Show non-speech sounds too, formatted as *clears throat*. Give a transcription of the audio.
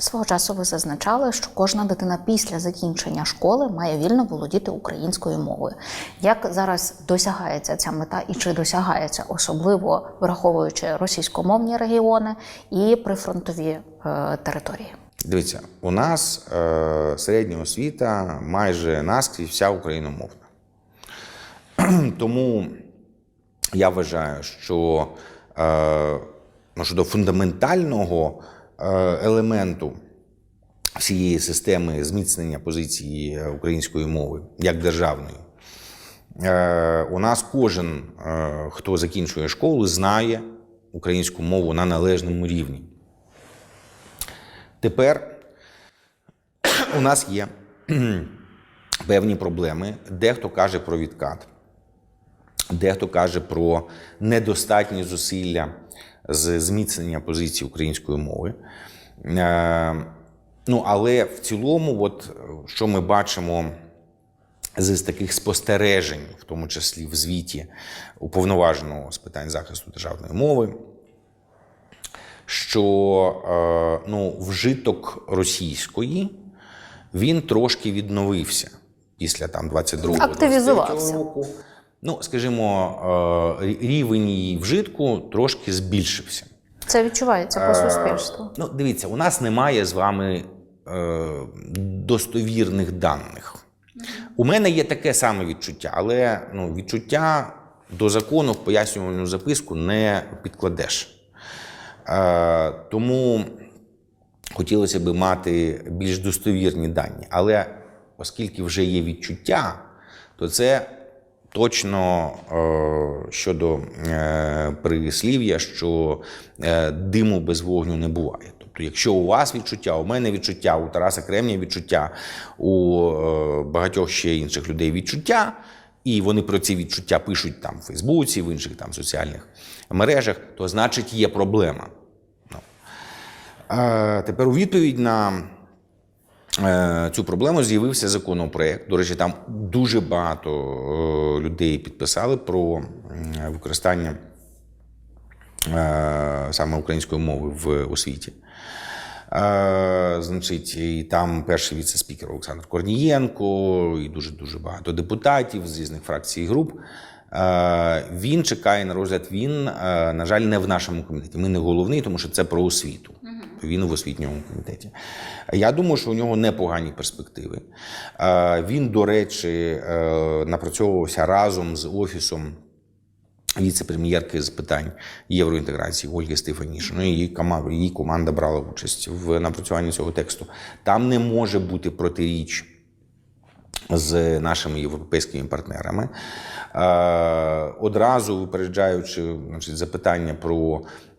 Свого часу ви зазначали, що кожна дитина після закінчення школи має вільно володіти українською мовою. Як зараз досягається ця мета і чи досягається, особливо враховуючи російськомовні регіони і прифронтові е, території? Дивіться, у нас е, середня освіта майже наскрізь вся україномовна. *clears throat* Тому я вважаю, що е, ну, фундаментального елементу всієї системи зміцнення позиції е, української мови як державної, е, у нас кожен, е, хто закінчує школу, знає українську мову на належному рівні. Тепер у нас є *clears throat* певні проблеми. Дехто каже про відкат, дехто каже про недостатні зусилля з зміцнення позиції української мови. Е, Ну, але в цілому, от що ми бачимо з таких спостережень, в тому числі в звіті уповноваженого з питань захисту державної мови, що е, ну, вжиток російської він трошки відновився після там 22-го Активізувався. року. Ну, скажімо, е, рівень її вжитку трошки збільшився. Це відчувається по суспільству. Ну, дивіться, у нас немає з вами е, достовірних даних. У мене є таке саме відчуття, але ну, відчуття до закону в пояснювальну записку не підкладеш. Е, тому хотілося б мати більш достовірні дані. Але оскільки вже є відчуття, то це точно е, щодо е, прислів'я, що е, диму без вогню не буває. Тобто, якщо у вас відчуття, у мене відчуття, у Тараса Кремня відчуття, у багатьох ще інших людей відчуття, і вони про ці відчуття пишуть там в Фейсбуці, в інших там соціальних мережах, то значить є проблема. Ну. Тепер у відповідь на цю проблему з'явився законопроект. До речі, там дуже багато е, людей підписали про використання е, саме української мови в освіті. Е, значить, і там перший віце-спікер Олександр Корнієнко, і дуже дуже багато депутатів з різних фракцій і груп. Е, Він чекає на розгляд. Він, е, на жаль, не в нашому комітеті. Ми не головний, тому що це про освіту. Він в освітньому комітеті. Я думаю, що у нього непогані перспективи. Е, Він, до речі, е, напрацьовувався разом з офісом віце-прем'єрки з питань євроінтеграції Ольги Стефанішиної. Її команда, її команда брала участь в напрацюванні цього тексту. Там не може бути протиріч з нашими європейськими партнерами. Е, Одразу випереджаючи значить, запитання про